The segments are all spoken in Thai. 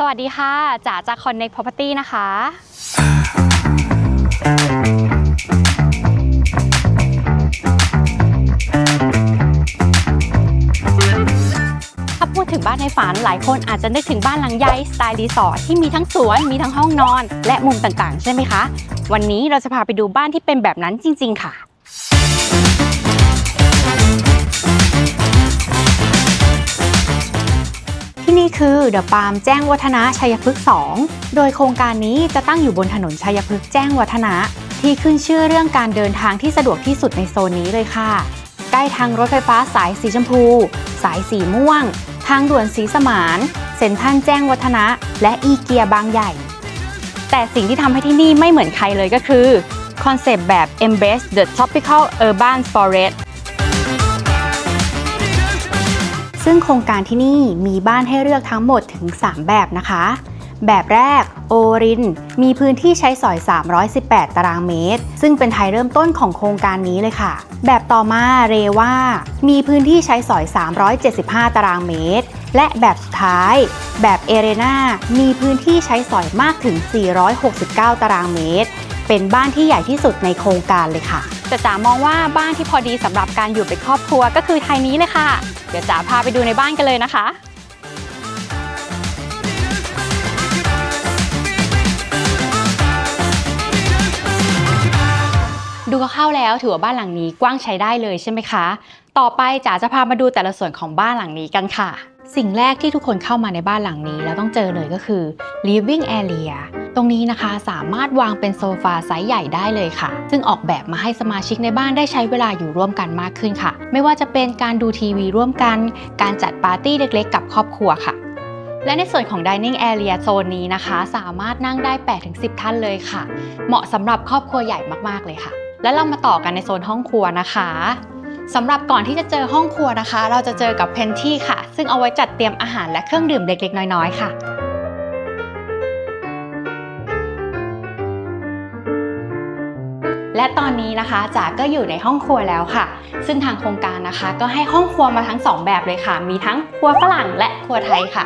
สวัสดีค่ะจ๋าจาก Connect Property นะคะ ถ้าพูดถึงบ้านในฝันหลายคนอาจจะนึกถึงบ้านหลังใหญ่สไตล์รีสอร์ทที่มีทั้งสวน มีทั้งห้องนอน และมุมต่างๆ ใช่ไหมคะ วันนี้เราจะพาไปดูบ้านที่เป็นแบบนั้นจริง ๆ ค่ะ นี่คือเดอะปาล์มแจ้งวัฒนะชัยพฤกษ์ 2 โดยโครงการนี้จะตั้งอยู่บนถนนชัยพฤกษ์แจ้งวัฒนะ ที่ขึ้นชื่อเรื่องการเดินทางที่สะดวกที่สุดในโซนนี้เลยค่ะ ใกล้ทางรถไฟฟ้าสายสีชมพู สายสีม่วง ทางด่วนสีสมานเซ็นทรัลแจ้งวัฒนะ และอีเกียบางใหญ่ แต่สิ่งที่ทำให้ที่นี่ไม่เหมือนใครเลยก็คือคอนเซปต์แบบ Embrace the Tropical Urban Forest ซึ่งโครงการที่นี่มีบ้านให้เลือกทั้งหมดถึง 3 แบบนะคะ แบบแรกโอริน มีพื้นที่ใช้สอย 318 ตารางเมตร ซึ่งเป็นไทยเริ่มต้นของโครงการนี้เลยค่ะ แบบต่อมาเรว่า มีพื้นที่ใช้สอย 375 ตารางเมตร และแบบสุดท้าย แบบเอเรนามีพื้นที่ใช้สอยมากถึง 469 ตารางเมตร เป็นบ้านที่ใหญ่ที่สุดในโครงการเลยค่ะ แต่จ๋ามองว่าบ้านที่พอดีสำหรับการอยู่เป็นครอบครัวก็คือไทยนี้เลยค่ะ เดี๋ยวจ๋าพาไปดูในบ้านกันเลยนะคะดูคร่าแล้วถือว่าบ้านหลังนี้กว้างใช้ได้เลยใช่ไหมคะ ต่อไปจ๋าจะพามาดูแต่ละส่วนของบ้านหลังนี้กันค่ะ สิ่งแรกที่ทุกคนเข้ามาในบ้านหลังนี้แล้วต้องเจอเลยก็คือ living area รงนี้นะคะสามารถวางเป็นโซฟาไซส์ใหญ่ได้เลยค่ะ ซึ่งออกแบบมาให้สมาชิกในบ้านได้ใช้เวลาอยู่ร่วมกันมากขึ้นค่ะ ไม่ว่าจะเป็นการดูทีวีร่วมกัน การจัดปาร์ตี้เล็กๆ กับครอบครัวค่ะและในส่วนของ dining area โซนนี้นะคะ สามารถนั่งได้ 8-10 ท่านเลยค่ะ เหมาะสำหรับครอบครัวใหญ่มากๆเลยค่ะ แล้วเรามาต่อกันในโซนห้องครัวนะคะสำหรับก่อนที่จะเจอห้องครัวนะคะ เราจะเจอกับเพนที่ค่ะ ซึ่งเอาไว้จัดเตรียมอาหารและเครื่องดื่มเล็กๆ น้อยๆ ค่ะ และตอนนี้นะคะจ๋าก็อยู่ในห้องครัวแล้วค่ะ ซึ่งทางโครงการนะคะ ก็ให้ห้องครัวมาทั้ง 2 แบบเลยค่ะ มีทั้งครัวฝรั่งและครัวไทยค่ะ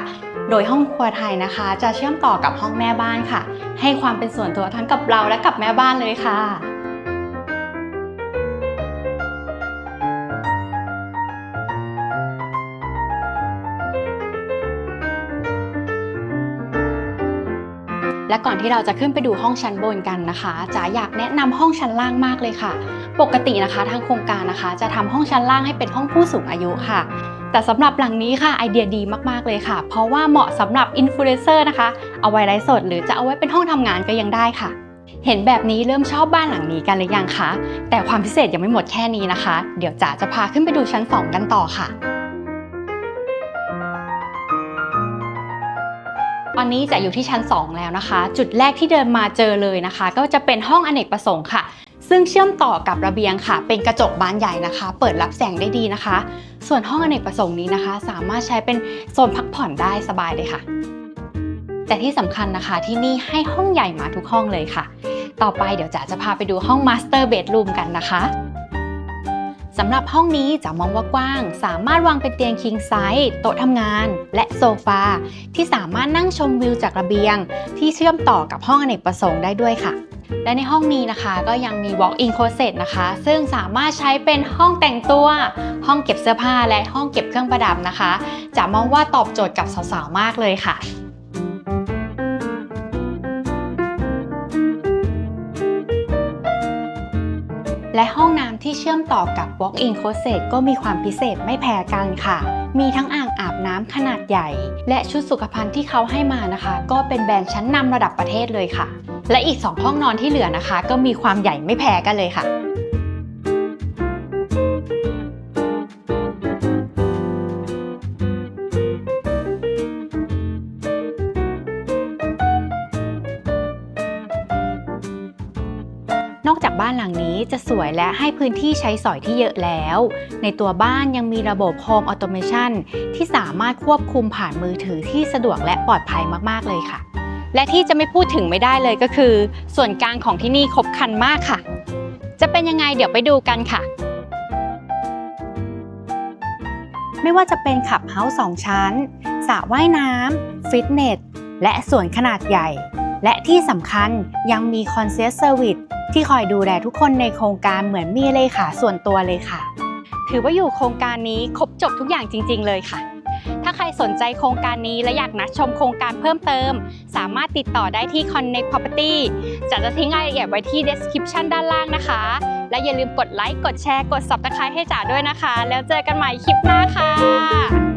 โดยห้องครัวไทยนะคะ จะเชื่อมต่อกับห้องแม่บ้านค่ะ ให้ความเป็นส่วนตัวทั้งกับเราและกับแม่บ้านเลยค่ะ และก่อนที่เราจะขึ้นไปดูห้องชั้นบนกันนะคะจ๋าอยากแนะนำห้องชั้นล่างมากเลยค่ะ ปกตินะคะทางโครงการนะคะ จะทำห้องชั้นล่างให้เป็นห้องผู้สูงอายุค่ะ แต่สำหรับหลังนี้ค่ะไอเดียดีมากๆเลยค่ะ เพราะว่าเหมาะสำหรับอินฟลูเอนเซอร์นะคะ เอาไว้ไลฟ์สด หรือจะเอาไว้เป็นห้องทำงานก็ยังได้ค่ะเห็นแบบนี้เริ่มชอบบ้านหลังนี้กันหรือยังคะ แต่ความพิเศษยังไม่หมดแค่นี้นะคะ เดี๋ยวจ๋าจะพาขึ้นไปดูชั้น 2 กันต่อค่ะ อนนี้จะอยู่ที่ชั้น 2 แล้วนะคะ จุดแรกที่เดินมาเจอเลยนะคะ ก็จะเป็นห้องอเนกประสงค์ค่ะ ซึ่งเชื่อมต่อกับระเบียงค่ะ เป็นกระจกบานใหญ่นะคะ เปิดรับแสงได้ดีนะคะ ส่วนห้องอเนกประสงค์นี้นะคะ สามารถใช้เป็นโซนพักผ่อนได้สบายเลยค่ะ แต่ที่สำคัญนะคะที่นี่ให้ห้องใหญ่มาทุกห้องเลยค่ะ ต่อไปเดี๋ยวจ๋าจะพาไปดูห้องมาสเตอร์เบดรูมกันนะคะ สำหรับห้องนี้จะมองว่ากว้าง สามารถวางเป็นเตียงคิงไซส์โต๊ะทำงาน และโซฟา ที่สามารถนั่งชมวิวจากระเบียง ที่เชื่อมต่อกับห้องอเนกประสงค์ได้ด้วยค่ะ และในห้องนี้นะคะก็ยังมี walk-in closet นะคะ ซึ่งสามารถใช้เป็นห้องแต่งตัว ห้องเก็บเสื้อผ้าและห้องเก็บเครื่องประดับนะคะ จะมองว่าตอบโจทย์กับสาวๆมากเลยค่ะ และห้องน้ำที่เชื่อมต่อกับ walk-in closet ก็มีความพิเศษไม่แพ้กันค่ะ มีทั้งอ่างอาบน้ำขนาดใหญ่ และชุดสุขภัณฑ์ที่เขาให้มานะคะ ก็เป็นแบรนด์ชั้นนำระดับประเทศเลยค่ะ และอีก 2 ห้องนอนที่เหลือนะคะ ก็มีความใหญ่ไม่แพ้กันเลยค่ะ บ้านหลังนี้จะสวยและให้พื้นที่ใช้สอยที่เยอะแล้ว ในตัวบ้านยังมีระบบ Home Automation ที่สามารถควบคุมผ่านมือถือที่สะดวกและปลอดภัยมากๆเลยค่ะ และที่จะไม่พูดถึงไม่ได้เลยก็คือ ส่วนกลางของที่นี่ครบครันมากค่ะ จะเป็นยังไงเดี๋ยวไปดูกันค่ะไม่ว่าจะเป็นขับเฮาส์สองชั้นสระว่ายน้ำฟิตเนส และสวนขนาดใหญ่ และที่สำคัญยังมีคอนเซ s เซอร์วิส ที่คอยดูแลทุกคนในโครงการเหมือนมีเลขาส่วนตัวเลยค่ะ ถือว่าอยู่โครงการนี้ครบจบทุกอย่างจริง ๆ เลยค่ะ ถ้าใครสนใจโครงการนี้และอยากนัดชมโครงการเพิ่มเติม สามารถติดต่อได้ที่ Connect Property จะจะทิ้งรายละเอียดไว้ที่ description ด้านล่างนะคะ และอย่าลืมกดไลค์กดแชร์กด subscribe ให้จ๋าด้วยนะคะ แล้วเจอกันใหม่คลิปหน้าค่ะ